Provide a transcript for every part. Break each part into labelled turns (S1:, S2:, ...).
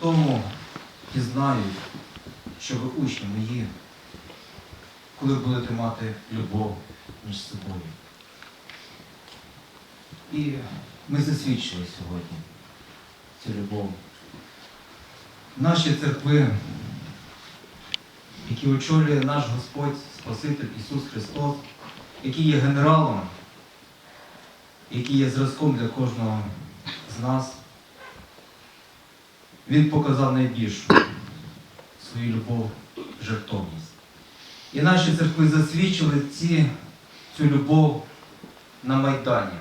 S1: тому пізнають, що ви учні мої, коли будете мати любов між собою. І ми засвідчили сьогодні цю любов. Наші церкви, які очолює наш Господь, Спаситель Ісус Христос, який є генералом, який є зразком для кожного з нас, Він показав найбільшу свою любов, жертовність. І наші церкви засвідчили ці, цю любов на Майдані,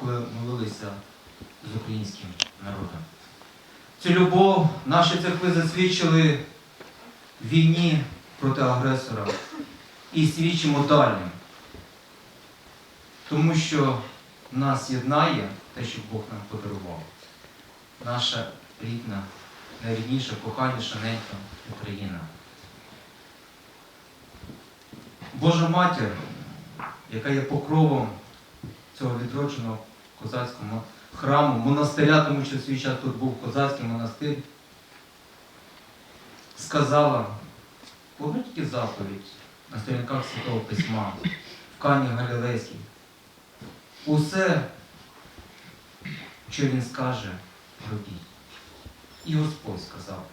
S1: коли молилися з українським народом. Цю любов наші церкви засвідчили в війні проти агресора і свідчимо далі. Тому що нас єднає те, що Бог нам подарував. Наша рідна, найрідніша, коханіша ненька Україна. Божа матір, яка є покровом цього відродженого козацького храму, монастиря, тому що в свій час тут був козацький монастир, сказала, одну тільки заповідь на сторінках Святого Письма, в Кані Галілейській. Усе, що він скаже, робіть. І Господь сказав,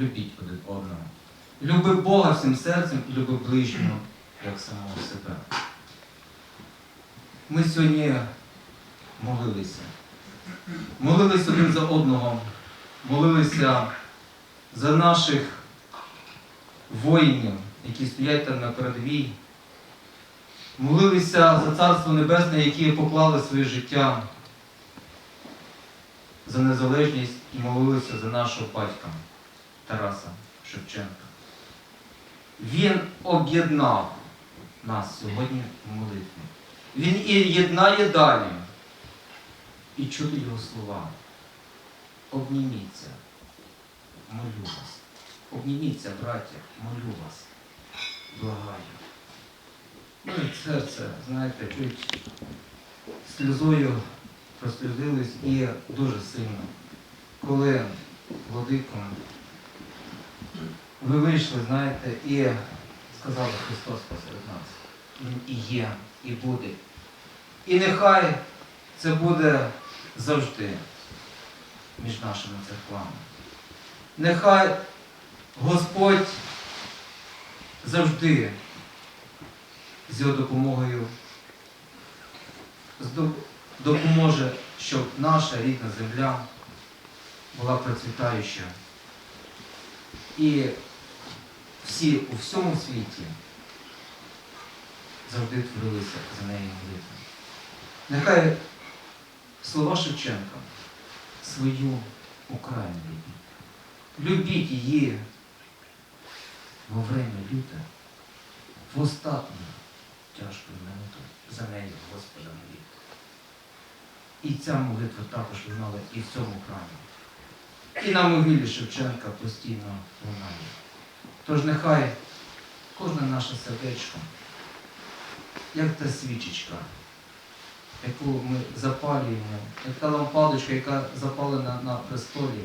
S1: любіть один одного. Люби Бога всім серцем і люби ближнього, як самого себе. Ми сьогодні молилися. Молилися один за одного, молилися за наших воїнів, які стоять там на передовій. Молилися за Царство Небесне, які поклали своє життя за незалежність і молилися за нашого батька Тараса Шевченка. Він об'єднав нас сьогодні в молитві. Він і єднає далі. І чути його слова. Обніміться, молю вас. Обніміться, браття, молю вас. Благаю. Ну і серце, знаєте, чуть сльозою прослюзились і дуже сильно. Коли владиком ви вийшли, знаєте, і сказали Христос посеред нас. Він і є, і буде. І нехай це буде завжди між нашими церквами. Нехай Господь завжди з його допомогою допоможе, щоб наша рідна земля була процвітаюча. І всі у всьому світі завжди творилися за неї молитви. Нехай слова Шевченка свою Україну любіть. Любіть її во время люте, в остатню тяжку минуту за нею Господа моліть. І ця молитва також лунала і в цьому храмі. І на могилі Шевченка постійно лунає. Тож нехай кожне наше сердечко, як та свічечка, яку ми запалюємо, як та лампадочка, яка запалена на престолі,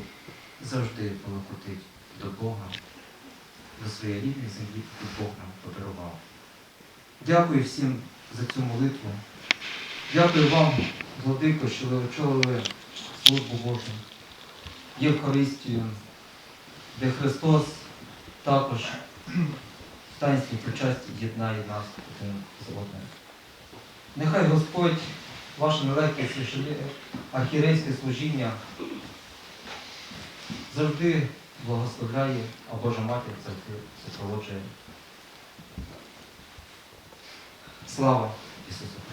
S1: завжди полокотить до Бога, до своєї рідної землі, яку Бог нам подарував. Дякую всім за цю молитву. Дякую вам, Владико, що ви очолили службу Божу, Євхаристію, де Христос також в таїнстві причасті єднає нас один з одним. Нехай Господь ваше нелегке священне архієрейське служіння завжди благословляє, а Божа Матір завжди супроводжує. Слава Ісусу